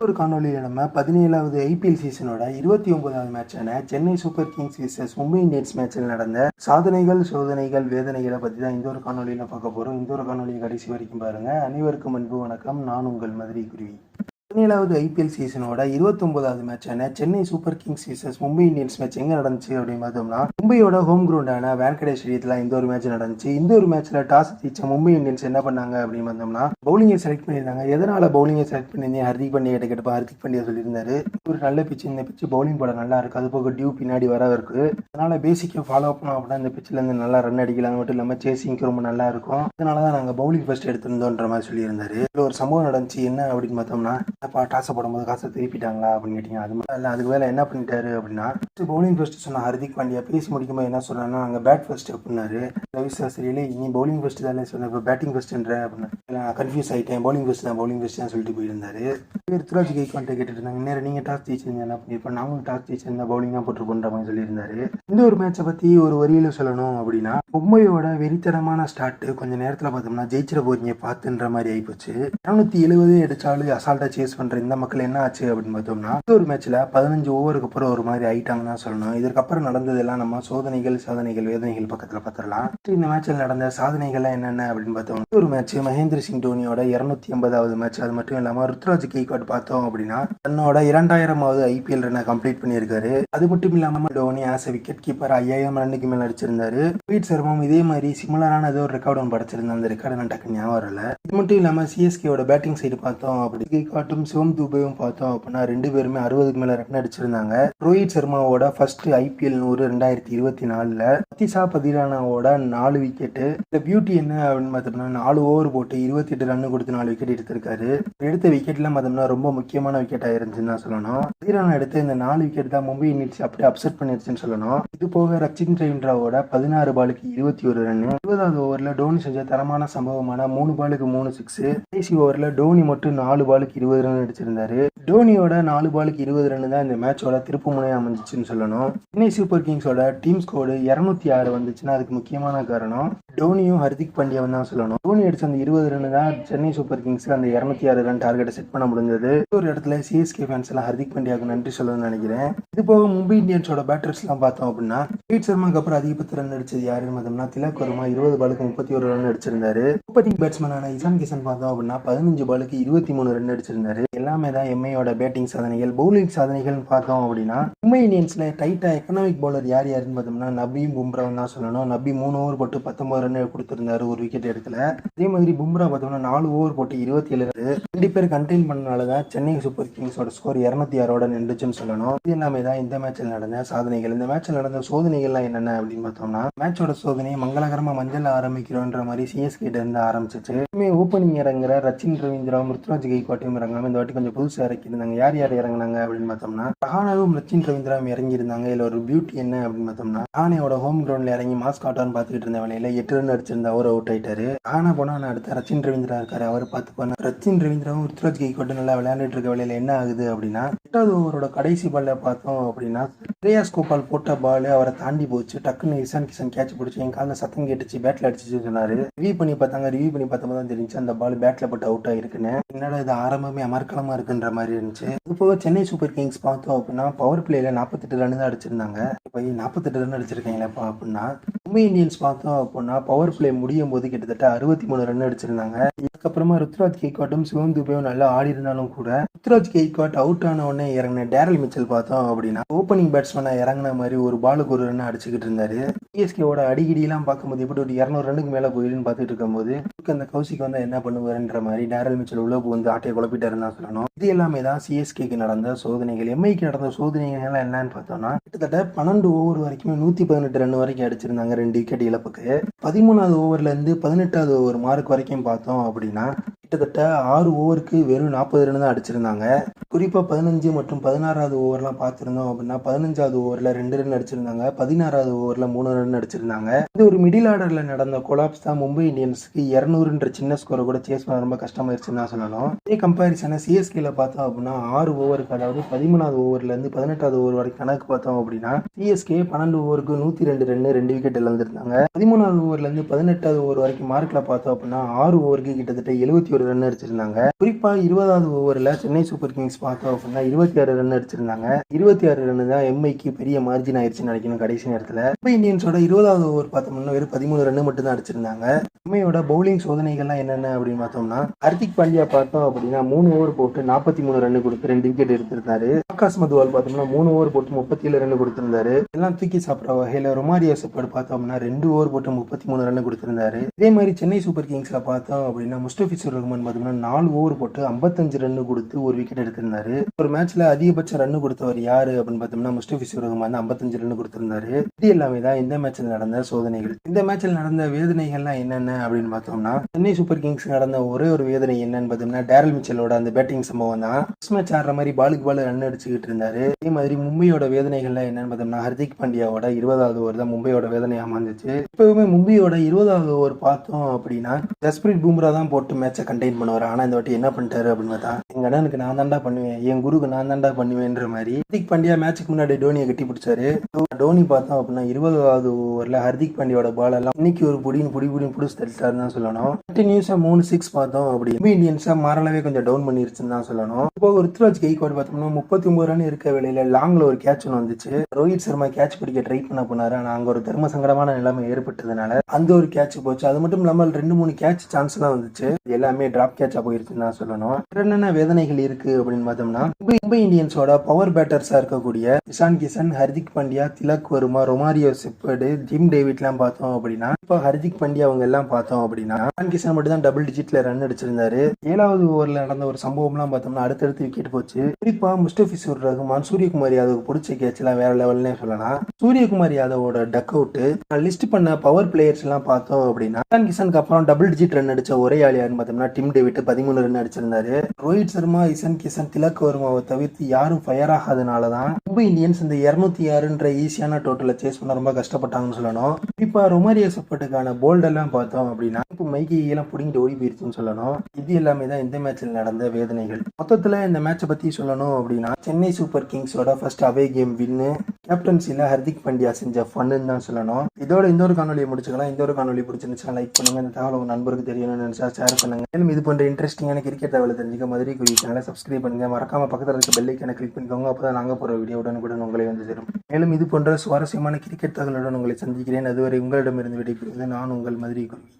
ஒரு காணொலியில் நம்ம பதினேழாவது ஐபிஎல் சீசனோட இருபத்தி ஒன்பதாவது மேட்சான Chennai super kings versus Mumbai Indians மேட்சில் நடந்த சாதனைகள் சோதனைகள் வேதனைகளை பற்றி தான் இந்த ஒரு காணொலியில் பார்க்க போகிறோம் இந்த ஒரு காணொலியை கடைசி வரைக்கும் பாருங்கள் அனைவருக்கும் அன்பு வணக்கம். நான் உங்கள் மதுரை குருவி பதினேழாவது ஐபிஎல் சீசனோட இருபத்தொன்பதாவது மேட்சான Chennai super kings versus Mumbai Indians match எங்கே நடந்துச்சு அப்படின்னு பார்த்தோம்னா மும்பையோட ஹோம் கிரவுண்டான வேங்கடே ஸ்டேடியத்தில் இந்த ஒரு மேட்ச் நடந்துச்சு. இந்த ஒரு மேட்ச்சில் டாஸ் ஜெயிச்ச மும்பை இந்தியன்ஸ் என்ன பண்ணாங்க அப்படின்னு பார்த்தோம்னா பவுலிங்கை செலக்ட் பண்ணியிருந்தாங்க. எதனால் பவுலிங்கை செலக்ட் பண்ணியிருந்தேன்? ஹர்திக் பாண்டியா கிட்ட கேட்டப்ப ஹர்திக் பாண்டியா சொல்லியிருந்தாரு ஒரு நல்ல பிச்சு இந்த பிச்சு பவுலிங் போட நல்லா இருக்கு. அது போக டியூ பின்னாடி வர இருக்கு. அதனால பேசிக்கை ஃபாலோ பண்ணோம் அப்படின்னா இந்த பிச்சில் இருந்து நல்லா ரன் அடிக்கலாம். மட்டும் இல்லாமல் சேசிங்க்கு ரொம்ப நல்லா இருக்கும். அதனால தான் நாங்கள் பவுலிங் ஃபர்ஸ்ட் எடுத்திருந்தோன்ற மாதிரி சொல்லியிருந்தாரு. ஒரு சம்பவம் நடந்துச்சு. என்ன அப்படின்னு பார்த்தோம்னா அப்பா டாஸை போடும்போது காசை திருப்பிட்டாங்களா அப்படின்னு கேட்டீங்க. அது மட்டும் இல்லை அதுக்கு வேலை என்ன பண்ணிட்டாரு அப்படின்னா பவுலிங் ஃபர்ஸ்ட் சொன்ன ஹர்திக் பாண்டியா பேசி முடிக்கும்போது என்ன சொன்னாங்கன்னா அங்கே பேட் ஃபர்ஸ்ட் அப்படின்னாரு. ரவி சாஸ்திரியில் நீ பவுலிங் ஃபர்ஸ்ட் தானே சொன்ன இப்போ பேட்டிங் ஃபர்ஸ்ட்ன்ற அப்படின்னு. நான் கன்ஃபியூஸ் ஆகிட்டேன் பவுலிங் ஃபர்ஸ்ட் தான் பவுலிங் ஃபர்ஸ்ட் தான் சொல்லிட்டு போயிருந்தாரு. ருத்ராஜ் கைக்வான்ட்ட கேட்டுட்டு இருந்தாங்க. நேரம் நீங்கள் டாஸ் ஜெயிச்சிருந்தீங்க என்ன பண்ணியிருப்போம் நாங்களும் டாஸ் ஜெயிச்சிருந்தா பவுலிங் தான் போட்டுருப்போன்ற மாதிரி சொல்லியிருந்தாரு. இந்த ஒரு மேட்சை பற்றி ஒரு வரியில் சொல்லணும் அப்படின்னா மும்பையோட வெறித்தனமான ஸ்டார்ட் கொஞ்சம் நேரத்தில் பார்த்தோம்னா ஜெயிச்சிட போறீங்க பார்த்துன்ற மாதிரி ஆயிப்போச்சு. இரநூத்தி எழுபது அடிச்சாலும் அசால்ட்டாக சேஸ் பண்ணுற இந்த மக்கள் என்ன ஆச்சு அப்படின்னு பார்த்தோம்னா இந்த ஒரு மேட்ச்சில் பதினஞ்சு ஓவருக்கு அப்புறம் ஒரு மாதிரி ஆயிட்டாங்கன்னு தான் சொல்லணும். இதற்கப்புறம் நடந்ததெல்லாம் நம்ம சோதனைகள் சாதனைகள் வேதனைகள் பக்கத்தில் பார்த்துடலாம். இந்த மேட்ச்சில் நடந்த சாதனைகள்லாம் என்னென்ன அப்படின்னு பார்த்தோம்னா இந்த ஒரு மேட்ச் மகேந்திர சிங் தோனியோட இரநூத்தி எண்பதாவது மேட்ச் அது மட்டும் இல்லாமல் ருத்ராஜ் கேக்வாட் பார்த்தோம் அப்படின்னா தன்னோட இரண்டாயிரமாவது ஐபிஎல் ரன்னை கம்ப்ளீட் பண்ணியிருக்காரு. அது மட்டும் இல்லாமல் டோனி ஆஸ் விக்கெட் கீப்பர் ஐயாயிரம் ரன்னுக்கு மேலே அடிச்சிருந்தாரு. ரோஹித் சர்மாவும் இதே மாதிரி சிமிலரான ஏதோ ஒரு ரெக்கார்டு ஒன்று படைச்சிருந்தேன் அந்த ரெக்கார்டு நான் டக்கு ஞாபகம் வரல. இது மட்டும் இல்லாமல் சிஎஸ்கேவோட பேட்டிங் சைடு பார்த்தோம் அப்படி கேக்வாட்டும் சிவம் துபேவும் பார்த்தோம் அப்படின்னா ரெண்டு பேருமே அறுபதுக்கு மேல ரன் அடிச்சிருந்தாங்க. ரோஹித் சர்மாவோட ஃபர்ஸ்ட் ஐபிஎல் நூறு ரெண்டாயிரத்தி இருபத்தி நாலுல பத்திசா பதிலானாவோட நாலு விக்கெட்டு இந்த பியூட்டி என்ன அப்படின்னு பார்த்தோம்னா நாலு ஓவர் போட்டு இருபத்தி எட்டு ரன் கொடுத்து நாலு விக்கெட் எடுத்திருக்காரு. எடுத்த விக்கெட்லாம் பார்த்தோம்னா ரொம்ப முக்கியமான விக்கெட் ஆயிருந்துச்சுன்னு தான் சொல்லணும். பதிலானா எடுத்த இந்த நாலு விக்கெட் தான் மும்பை இந்தியன்ஸ் அப்படியே அப்செட் பண்ணிருச்சுன்னு சொல்லணும். இது போக ரச்சின் ரவீந்திராவோட பதினாறு பாலுக்கு இருபத்தி ஒரு ரன் இருபதாவது ஓவர்ல டோனி செஞ்ச தரமான சம்பவமான மூணு பாலுக்கு மூணு சிக்ஸ் கடைசி ஓவர்ல டோனி மட்டும் நாலு பாலுக்கு இருபது ரன் அடிச்சிருந்தாரு. டோனியோட நாலு பாலுக்கு இருபது ரன் தான் இந்த மேட்சோட திருப்பு முனையா அமைஞ்சிச்சுன்னு சொல்லணும். சென்னை சூப்பர் கிங்ஸோட டீம் ஸ்கோடு இரநூத்தி ஆறு வந்துச்சுன்னா அதுக்கு முக்கியமான காரணம் டோனியும் ஹர்திக் பாண்டியாவும் தான் சொல்லணும். டோனி அடிச்ச அந்த இருபது ரன் தான் சென்னை சூப்பர் கிங்ஸ் அந்த இரநூத்தி ஆறு ரன் டார்கெட்டை செட் பண்ண முடிஞ்சது. ஒரு இடத்துல சிஎஸ்கே ஃபேன்ஸ் எல்லாம் ஹர்திக் பாண்டியாவுக்கு நன்றி சொல்லணும்னு நினைக்கிறேன். இது போக மும்பை இந்தியன்ஸோட பேட்டர்ஸ் எல்லாம் பார்த்தோம் அப்படின்னா ரோஹித் சர்மாக்கு அப்புறம் அதிகபட்ச ரன் அடிச்சது யாருன்னு பார்த்தோம்னா திலக் வர்மா இருபது பாலுக்கு முப்பத்தி ஒரு ரன் அடிச்சிருந்தாரு. ஓப்பனிங் பேட்ஸ்மேனான இசான் கிஷன் பார்த்தோம் அப்படின்னா பதினஞ்சு பாலுக்கு இருபத்தி மூணு ரன் அடிச்சிருந்தாரு. எல்லாமே தான் தோனியோட பேட்டிங் சாதனைகள் பவுலிங் சாதனைகள் பார்த்தோம் அப்படின்னா மும்பை இந்தியன்ஸில் டைட்டா எக்கனாமிக் பவுலர் யார் யாருன்னு பார்த்தோம்னா நபியும் பும்ராவும் தான் சொல்லணும். நபி மூணு ஓவர் போட்டு பத்தொன்பது ரன் கொடுத்துருந்தாரு ஒரு விக்கெட் இடத்துல அதே மாதிரி பும்ரா பார்த்தோம்னா நாலு ஓவர் போட்டு இருபத்தி ஏழு run. ரெண்டு பேர் கண்டெயின் பண்ணனால தான் சென்னை சூப்பர் கிங்ஸோட ஸ்கோர் இரநூத்தி ஆறோட நின்றுச்சுன்னு சொல்லணும். இது எல்லாமே தான் இந்த மேட்சில் நடந்த சாதனைகள். இந்த மேட்சில் நடந்த சோதனைகள்லாம் என்னென்ன அப்படின்னு பார்த்தோம்னா மேட்சோட சோதனை மங்களகரமாக மஞ்சள் ஆரம்பிக்கிறோன்ற மாதிரி சிஎஸ்கே இருந்து ஆரம்பிச்சிச்சு. ஓப்பனிங் இறங்குற ரச்சின் ரவீந்திராவும் ருத்ராஜ் கைக்வாட்டையும் இறங்காமல் இந்த வாட்டி கொஞ்சம் புதுசாக இறக்கியிருந்தாங்க யார் யார் இறங்குனாங்க அப்படின்னு பார்த்தோம்னா ரஹானாவும் ரச்சின் ரவீந்திராவும் இறங்கியிருந்தாங்க. இதில் ஒரு பியூட்டி என்ன அப்படின்னு பார்த்தோம்னா ரஹானையோட ஹோம் கிரவுண்ட்ல இறங்கி மாஸ்க் காட்டான்னு பார்த்துக்கிட்டு இருந்த வேலையில எட்டு ரன் அடிச்சிருந்த அவர் அவுட் ஆயிட்டாரு. ரஹானா போனா நான் அடுத்த ரச்சின் ரவீந்திரா இருக்காரு. அவர் பார்த்து போனா ரச்சின் ரவீந்திராவும் ருத்ராஜ் கைக்வாட்டும் நல்லா விளையாண்டுட்டு இருக்க வேலையில என்ன ஆகுது அப்படின்னா எட்டாவது ஓவரோட கடைசி பால்ல பார்த்தோம் அப்படின்னா ஸ்ரேயாஸ் கோபால் போட்ட பால் அவரை தாண்டி போச்சு. டக்குன்னு இசான் கிஷன் கேட்ச் பிடிச்சி என் காலில் சத்தம் கேட்டுச்சு பேட்ல அடிச்சுன்னு சொன்னாரு. ரிவ்யூ பண்ணி பார்த்தாங்க. ரிவ்யூ பண்ணி பார்த்தோம் தான் தெரிஞ்சு அந்த பால் பேட்ல போட்டு அவுட் ஆகிருக்குன்னு என்னடா இது ஆரம்பமே அமர்க்கலமாக இருக்குன்ற மாதிரி இருந்துச்சு. அது போக சென்னை சூப்பர் கிங்ஸ் பார்த்தோம் அப்படின்னா பவர் பிளேயில் நாற்பத்தெட்டு ரன் தான் அடிச்சிருந்தாங்க. இப்போ நாற்பத்தெட்டு ரன் அடிச்சிருக்கீங்களேப்பா அப்படின்னா மும்பை இந்தியன்ஸ் பார்த்தோம் அப்படின்னா பவர் பிளே முடியும் போது கிட்டத்தட்ட அறுபத்தி மூணு ரன் அடிச்சிருந்தாங்க. அதுக்கப்புறமா ருத்ராஜ் கேக்வாட்டும் சிவம் துபேவும் நல்லா ஆடி இருந்தாலும் கூட ருத்ராஜ் கேக்வாட் அவுட் ஆன உடனே இறங்கின டேரல் மிச்சல் பார்த்தோம் அப்படின்னா ஓப்பனிங் பேட்ஸ்மேனா இறங்கின மாதிரி ஒரு பாலுக்கு ஒரு ரன் அடிச்சுக்கிட்டு இருந்தாரு. சிஎஸ்கேவோட அடிக்கடியெல்லாம் பார்க்கும்போது எப்படி ஒரு இரநூறு ரன்னுக்கு மேலே போயிருன்னு பார்த்துட்டு இருக்கும்போது அந்த கௌசிக்கு வந்து என்ன பண்ணுவாருன்ற மாதிரி டேரல் மிச்சல் உள்ள வந்து ஆட்டையை குழப்பிட்டாருன்னு தான் சொல்லணும். இது எல்லாமே தான் சிஎஸ்கேக்கு நடந்த சோதனைகள். எம்ஐக்கு நடந்த சோதனைகள் என்னன்னு பார்த்தோம்னா கிட்டத்தட்ட பன்னெண்டு ஓவர் வரைக்குமே நூத்தி பதினெட்டு ரன் வரைக்கும் அடிச்சிருந்தாங்க. ரெண்டு விக்கெட் இழப்புக்கு பதிமூணாவது ஓவர்ல இருந்து பதினெட்டாவது ஓவர் மார்க் வரைக்கும் பார்த்தோம் அப்படின்னா கிட்டத்தட்ட ஆறு ஓவருக்கு வெறும் நாற்பது ரன் தான் அடிச்சிருந்தாங்க. குறிப்பாக பதினஞ்சு மற்றும் பதினாறாவது ஓவர்லாம் பார்த்துருந்தோம் அப்படின்னா பதினஞ்சாவது ஓவரில் ரெண்டு ரன் அடிச்சிருந்தாங்க. பதினாறாவது ஓவரில் மூணு ரன் அடிச்சிருந்தாங்க. இது ஒரு மிடில் ஆர்டரில் நடந்த கொலாப்ஸ் தான். மும்பை இந்தியன்ஸ்க்கு இரநூறுன்ற சின்ன ஸ்கோரை கூட சேஸ் பண்ண ரொம்ப கஷ்டமாயிருச்சுன்னு தான் சொல்லணும். இதே கம்பேரிசனை சிஎஸ்கேல பார்த்தோம் அப்படின்னா ஆறு ஓவருக்கு அதாவது பதிமூணாவது ஓவர்லேருந்து பதினெட்டாவது ஓவர் வரைக்கும் கணக்கு பார்த்தோம் அப்படின்னா சிஎஸ்கே பன்னெண்டு ஓவருக்கு நூற்றி ரெண்டு ரன் ரெண்டு விக்கெட் இழந்திருந்தாங்க. பதிமூணாவது ஓவர்லேருந்து பதினெட்டாவது ஓவர் வரைக்கும் மார்க்கில் பார்த்தோம் அப்படின்னா ஆறு ஓவருக்கு கிட்டத்தட்ட எழுபத்தி ஒரு ரன் அடிச்சிருந்தாங்க. குறிப்பாக இருபதாவது ஓவரில் சென்னை சூப்பர் கிங்ஸ் பார்த்தோம் அப்படின்னா இருபத்தி ஆறு ரன் அடிச்சிருந்தாங்க. இருபத்தி ஆறு ரன் தான் எம்ஐக்கு பெரிய மார்ஜின் ஆயிடுச்சுன்னு நினைக்கணும் கடைசி நேரத்தில். மும்பை இந்தியன்ஸோட இருபதாவது ஓவர் பார்த்தோம்னா வெறும் பதிமூணு ரன் மட்டும் தான் அடிச்சிருந்தாங்க. எம்ஐயோட பவுலிங் சோதனைகள்லாம் என்னென்ன அப்படின்னு பார்த்தோம்னா ஹர்திக் பாண்டியா பார்த்தோம் அப்படின்னா மூணு ஓவர் போட்டு நாற்பத்தி மூணு ரன் கொடுத்து ரெண்டு விக்கெட் எடுத்திருந்தாரு. ஆகாஷ் மதுவால் பார்த்தோம்னா மூணு ஓவர் போட்டு முப்பத்தி ஏழு ரன் கொடுத்திருந்தாரு. எல்லாம் தூக்கி சாப்பிட்ற வகையில் ரொமாரியோ செப்பர்ட் பார்த்தோம்னா ரெண்டு ஓவர் போட்டு முப்பத்தி மூணு ரன் கொடுத்திருந்தாரு. இதே மாதிரி சென்னை சூப்பர் கிங்ஸ்ல பார்த்தோம் அப்படின்னா முஸ்டபிசுர் ரஹ்மான் பார்த்தோம்னா நாலு ஓவர் போட்டு ஐம்பத்தஞ்சு ரன் கொடுத்து ஒரு விக்கெட் எடுத்திருந்தாரு. ஒரு மேட்ச்ல அதிகபட்ச ரன் கொடுத்தவர் யாரு அப்படின்னு பார்த்தோம்னா முஸ்டபிசுர் ரஹ்மான் ஐம்பத்தஞ்சு ரன் கொடுத்திருந்தாரு. இது எல்லாமே தான் இந்த மேட்ச்ல நடந்த சோதனைகள். இந்த மேட்ச்ல நடந்த வேதனைகள்லாம் என்னென்ன அப்படின்னு பார்த்தோம்னா சென்னை சூப்பர் கிங்ஸ் நடந்த ஒரே ஒரு வேதனை என்னன்னு பார்த்தோம்னா டேரல் மிச்சலோட அந்த பேட்டிங் சம்பவம் தான். டெஸ்ட் மேட்ச் ஆடுற மாதிரி பாலுக்கு பால் ரன் அடிச்சுக்கிட்டு இருந்தாரு. அதே மாதிரி மும்பையோட வேதனைகள்லாம் என்னன்னு பார்த்தோம்னா ஹர்திக் பாண்டியாவோட இருபதாவது ஓவர் தான் மும்பையோட வேதனையாக அமைஞ்சிச்சு. இப்பவுமே மும்பையோட இருபதாவது ஓவர் பார்த்தோம் அப்படின்னா ஜஸ்பிரீத் பூம்ரா தான் போட்டு மேட்சை கண்டெயின் பண்ணுவார். ஆனால் இந்த வாட்டி என்ன பண்ணிட்டாரு அப்படின்னு பார்த்தா எங்க அண்ணனுக்கு நான் தாண்டா பண்ணுவேன் என் குருக்கு நான் தாண்டா பண்ணுவேன்ற மாதிரி. ஹர்திக் பாண்டியா மேட்சுக்கு முன்னாடி டோனியை கட்டி பிடிச்சாரு. டோனி பார்த்தோம் அப்படின்னா இருபதாவது ஓவரில் ஹர்திக் பாண்டியோட பால் எல்லாம் இன்னைக்கு ஒரு புடின்னு புடி புடின்னு புடிச்சு தள்ளிட்டாருன்னு தான் சொல்லணும். நியூஸாக மூணு சிக்ஸ் பார்த்தோம் அப்படி இந்தியன்ஸாக மாறலவே கொஞ்சம் டவுன் பண்ணிருச்சுன்னு தான் சொல்லணும். இப்போ ஒரு ருத்ராஜ் கெய்கோட் பார்த்தோம்னா முப்பத்தி ஒன்பது ரன் இருக்க வேலையில லாங்ல ஒரு கேட்ச் ஒன்று வந்துச்சு. ரோஹித் சர்மா கேட்ச் பிடிக்க ட்ரை பண்ண போனாரு. ஆனா அங்க ஒரு தர்ம சங்கடமான நிலைமை ஏற்பட்டதுனால அந்த ஒரு கேட்ச் போச்சு. அது மட்டும் இல்லாமல் ரெண்டு மூணு கேட்ச் சான்ஸ் எல்லாம் வந்துச்சு. எல்லாமே டிராப் கேட்சா போயிருச்சுன்னு தான் சொல்லணும். என்னென்ன வேதனைகள் இருக்கு அப்படின்னு பார்த்தோம்னா மும்பை மும்பை இந்தியன்ஸோட பவர் பேட்டர்ஸா இருக்கக்கூடிய இஷான் கிஷன் ஹர்திக் பாண்டியா திலக் வருமா ரொமாரியோ செப்பர்டு ஜிம் டேவிட்லாம் பார்த்தோம் அப்படின்னா இப்போ ஹர்திக் பாண்டியா அவங்க எல்லாம் பார்த்தோம் அப்படின்னா இஷான் கிஷன் மட்டும் தான் டபுள் டிஜிட்ல ரன் அடிச்சிருந்தாரு. ஏழாவது ஓவர்ல நடந்த ஒரு சம்பவம்லாம் பார்த்தோம்னா அடுத்தடுத்து விக்கெட் போச்சு. குறிப்பா முஸ்டபிசூர் ரஹ்மான் சூரியகுமார் யாதவ் பிடிச்ச கேட்ச் எல்லாம் வேற லெவல்னே சொல்லலாம். சூரியகுமார் யாதவோட டக் அவுட் லிஸ்ட் பண்ண பவர் பிளேயர்ஸ் எல்லாம் பார்த்தோம் அப்படின்னா இஷான் கிஷனுக்கு அப்புறம் டபுள் டிஜிட் ரன் அடிச்ச ஒரே ஆள் யாருன்னு பார்த்தோம்னா டிம் டேவிட் பதிமூணு ரன் அடிச்சிருந்தாரு. ரோஹித் சர்மா இசன் கிஷன் திலக் வர்மாவை தவிர்த்து யாரும் ஃபயர் ஆகாதனால தான் மும்பை இந்தியன்ஸ் இந்த இருநூத்தி ஆறுன்ற ஈஸியான டோட்டலை சேஸ் பண்ண ரொம்ப கஷ்டப்பட்டாங்கன்னு சொல்லணும். குறிப்பா ரொமாரியோ சப்போர்ட்டுக்கான போல்ட் எல்லாம் பார்த்தோம் அப்படின்னா இப்போ மைக்கி எல்லாம் பிடிங்கிட்டு ஓடி போயிருச்சுன்னு சொல்லணும். இது எல்லாமே தான் இந்த மேட்சில் நடந்த வேதனைகள். மொத்தத்தில் இந்த மேட்சை பற்றி சொல்லணும் அப்படின்னா சென்னை சூப்பர் கிங்ஸோட ஃபர்ஸ்ட் அவே கேம் வின்னு கேப்டன்சியில் ஹர்திக் பாண்டியா செஞ்ச ஃபன்னு தான் சொல்லணும். இதோட இந்த ஒரு காணொலியை முடிச்சுக்கலாம். இந்த ஒரு காணொலி பிடிச்சிருந்துச்சுன்னா லைக் பண்ணுங்கள் இந்த தகவல் உங்கள் நண்பருக்கு தெரியணும்னு நினைச்சா ஷேர் பண்ணுங்கள் மேலும் இது போன்ற இன்ட்ரெஸ்டிங்கான கிரிக்கெட் தகவல் தெரிஞ்சுக்க மதுரை குருவி சேனலை சப்ஸ்கிரைப் பண்ணுங்கள் மறக்காம பக்கத்தில் இருக்க பெல்லைக்கான கிளிக் பண்ணிக்கோங்க. அப்பதான் நாங்கள் போகிற வீடியோ உடனுக்குடன் உங்களை வந்து சேரும். மேலும் இது போன்ற சுவாரஸ்யமான கிரிக்கெட் தகவலுடன் உங்களை சந்திக்கிறேன். அதுவரை உங்களிடமிருந்து விடைபெறுவது நான் உங்கள் மதுரை குருவி